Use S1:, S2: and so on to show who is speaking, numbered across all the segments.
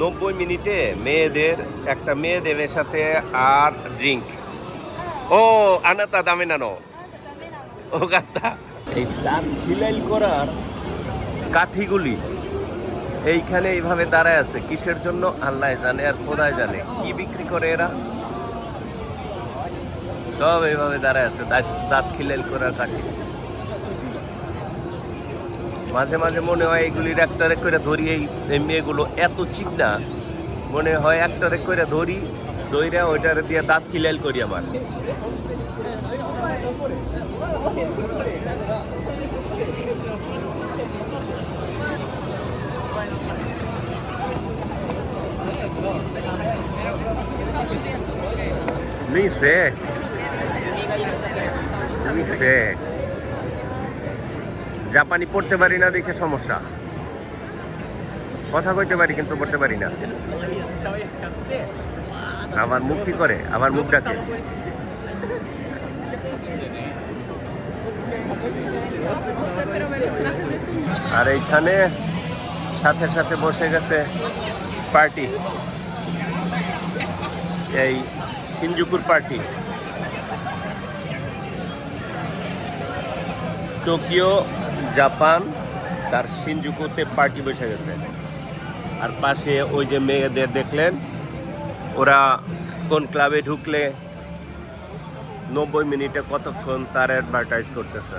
S1: নব্বই মিনিটে মেয়েদের, একটা মেয়েদের সাথে আর ড্রিঙ্ক ও, আনাতা দামে নানো। ও গাত্তা এই দাঁত খিলাইল করার কাঠিগুলি এইখানে এইভাবে দাঁড়ায় আছে। কিসের জন্য? আল্লাহ জানে আর খোদায় জানে। কি বিক্রি করে এরা? সব এইভাবে দাঁড়ায় আছে, দাঁত দাঁত খিলাইল করার কাঠি। মাঝে মাঝে মনে হয় এগুলির একটারে করে ধরি, এই মেয়েগুলো এত চিকনা মনে হয় একটারে করে ধরি দইরা ওইটারে দিয়ে দাঁত খিলাইল করি আমার. Mi fe. জাপানি পড়তে পারি না দেখে সমস্যা। কথা কইতে পারি কিন্তু পড়তে পারি না। আমার মুখ কি করে? আমার মুখ ডাকে আর এইখানে সাথে সাথে বসে গেছে পার্টি। এই সিনজুকুর পার্টি। টোকিও জাপান, তার সিনজুকুতে পার্টি বসে গেছে। আর পাশে ওই যে মেয়েদের দেখলেন, ওরা কোন ক্লাবে ঢুকলে নব্বই মিনিটে কতক্ষণ তার অ্যাডভার্টাইজ করতেছে।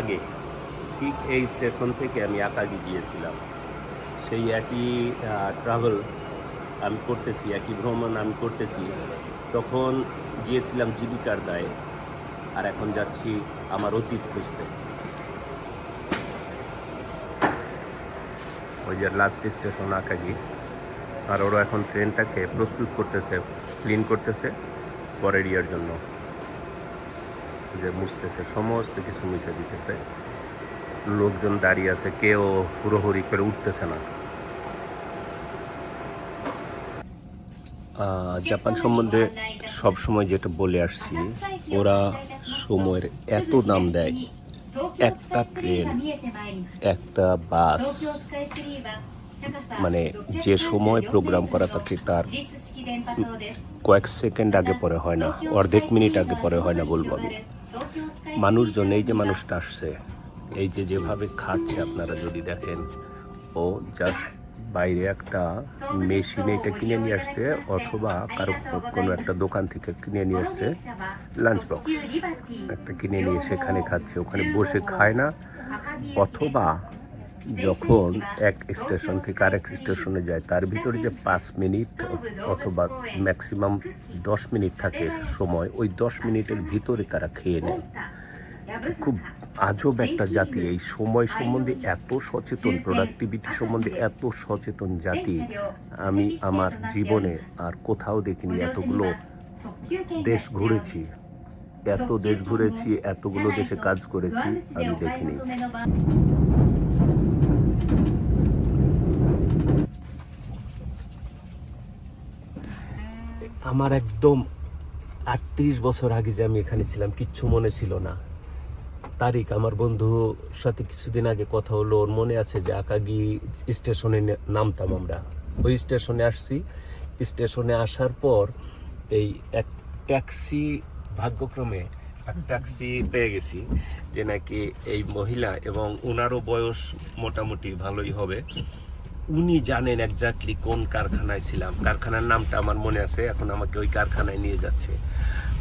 S1: আগে ঠিক এই স্টেশন থেকে আমি আকাগি গিয়েছিলাম। সেই একই ট্রাভেল আমি করতেছি, একই ভ্রমণ আমি করতেছি। তখন গিয়েছিলাম জীবিকার দায়ে আর এখন যাচ্ছি আমার অতীত খুঁজতে। ওই যে লাস্ট স্টেশন আকাগি আর ওরা এখন ট্রেনটাকে প্রস্তুত করতেছে ক্লিন করতেছে পরের ইয়ার জন্য। যে মুছতেছে, সমস্ত কিছু মুছে দিতেছে। লোকজন দাঁড়িয়ে আছে, কেউ হুড়োহুড়ি করে উঠতেছে না। জাপান সম্বন্ধে সব সময় যেটা বলে আসছি, ওরা সময়ের এত দাম দেয়। একটা ট্রেন একটা বাস
S2: মানে যে সময় প্রোগ্রাম করা থাকে তার
S1: কয়েক সেকেন্ড আগে পরে হয় না, অর্ধেক মিনিট আগে পরে হয় না বলব আমি। মানুষজন, এই যে মানুষটা আসছে, এই যে যেভাবে খাচ্ছে আপনারা যদি দেখেন, ও জাস্ট বাইরে একটা মেশিন এটা কিনে নিয়ে আসছে, অথবা কারও কোনো একটা দোকান থেকে কিনে নিয়ে আসছে লাঞ্চ বক্স একটা কিনে নিয়ে সেখানে খাচ্ছে, ওখানে বসে খায় না, অথবা যখন এক স্টেশন থেকে আরেক স্টেশনে যায়, তার ভিতরে যে পাঁচ মিনিট অথবা ম্যাক্সিমাম দশ মিনিট থাকে সময়, ওই দশ মিনিটের ভিতরে তারা খেয়ে নেয়। খুব আজব একটা জাতি। এই সময় সম্বন্ধে এত সচেতন প্রোডাক্টিভিটি সম্বন্ধে এত সচেতন জাতি আমি আমার জীবনে আর কোথাও দেখিনি। এতগুলো দেশ ঘুরেছি, এত দেশ ঘুরেছি, এতগুলো দেশে কাজ করেছি, আমি দেখিনি। আমার একদম আটত্রিশ বছর আগে যে আমি এখানে ছিলাম, কিচ্ছু মনে ছিল না। তারিক, আমার বন্ধুর সাথে কিছুদিন আগে কথা হলো, ওর মনে আছে যে আকাগি স্টেশনে নামতাম আমরা। ওই স্টেশনে আসছি। স্টেশনে আসার পর এই এক ট্যাক্সি, ভাগ্যক্রমে এক ট্যাক্সি পেয়ে গেছি যে নাকি এই মহিলা এবং ওনারও বয়স মোটামুটি ভালোই হবে। উনি জানেন একজাক্টলি কোন কারখানায় ছিলাম। কারখানার নামটা আমার মনে আছে, এখন আমাকে ওই কারখানায় নিয়ে যাচ্ছে।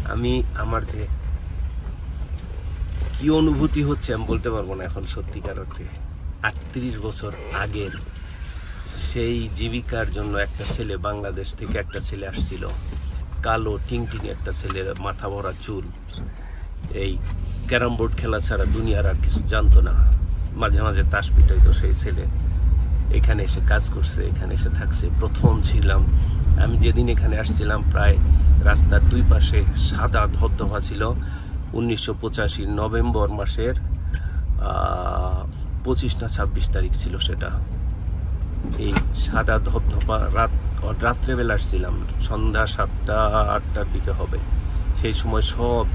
S1: আমি আমার যে কি অনুভূতি হচ্ছে আমি বলতে পারব না এখন সত্যিকার অর্থে। আটত্রিশ বছর আগের সেই জীবিকার জন্য একটা ছেলে বাংলাদেশ থেকে একটা ছেলে আসছিল। কালো টিংটিং একটা ছেলের মাথা ভরা চুল। এই ক্যারাম বোর্ড খেলা ছাড়া দুনিয়ার আর কিছু জানতো না। মাঝে মাঝে তাস পিটাইতো সেই ছেলে। এখানে এসে কাজ করছে, এখানে এসে থাকছে। প্রথম ছিলাম, আমি যেদিন এখানে আসছিলাম প্রায় রাস্তার দুই পাশে সাদা ধবধবা ছিল, উনিশশো পঁচাশির নভেম্বর মাসের পঁচিশ না ছাব্বিশ তারিখ ছিল সেটা। এই সাদা ধবধবা রাত, রাত্রেবেলা আসছিলাম, সন্ধ্যা সাতটা, আটটার দিকে হবে। সেই সময় সব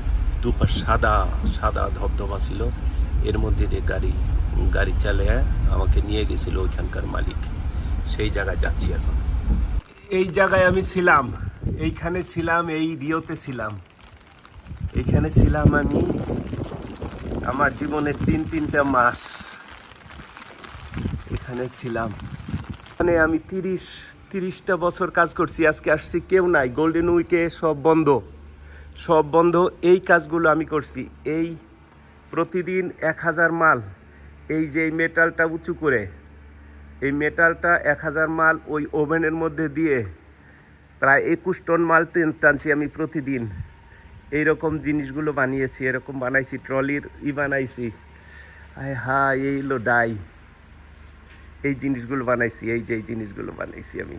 S1: দুপাশ সাদা সাদা ধবধবা ছিল। এর মধ্যে দিয়ে গাড়ি গাড়ি চালিয়ে আমাকে নিয়ে গেছিল ওইখানকার মালিক। সেই জায়গায় যাচ্ছি এখন। এই জায়গায় আমি ছিলাম, এইখানে ছিলাম, এই রিওতে ছিলাম। এইখানে ছিলাম আমি আমার জীবনের তিন, তিনটা মাস। এখানে ছিলাম। এখানে আমি তিরিশ, তিরিশটা বছর কাজ করছি, আজকে আসছি কেউ নাই গোল্ডেন উইকে সব বন্ধ। সব বন্ধ, এই কাজগুলো আমি করছি। এই প্রতিদিন এক হাজার মাল। এই যে এই মেটালটা উঁচু করে, এই মেটালটা এক হাজার মাল ওই ওভেনের মধ্যে দিয়ে প্রায় একুশ টন মাল টেন- টানছি আমি প্রতিদিন। এই রকম জিনিসগুলো বানিয়েছি, এরকম বানাইছি, ট্রলির ই বানাইছি। আয় হা এই হলো ডাই। এই জিনিসগুলো বানাইছি, এই যে এই জিনিসগুলো বানাইছি আমি।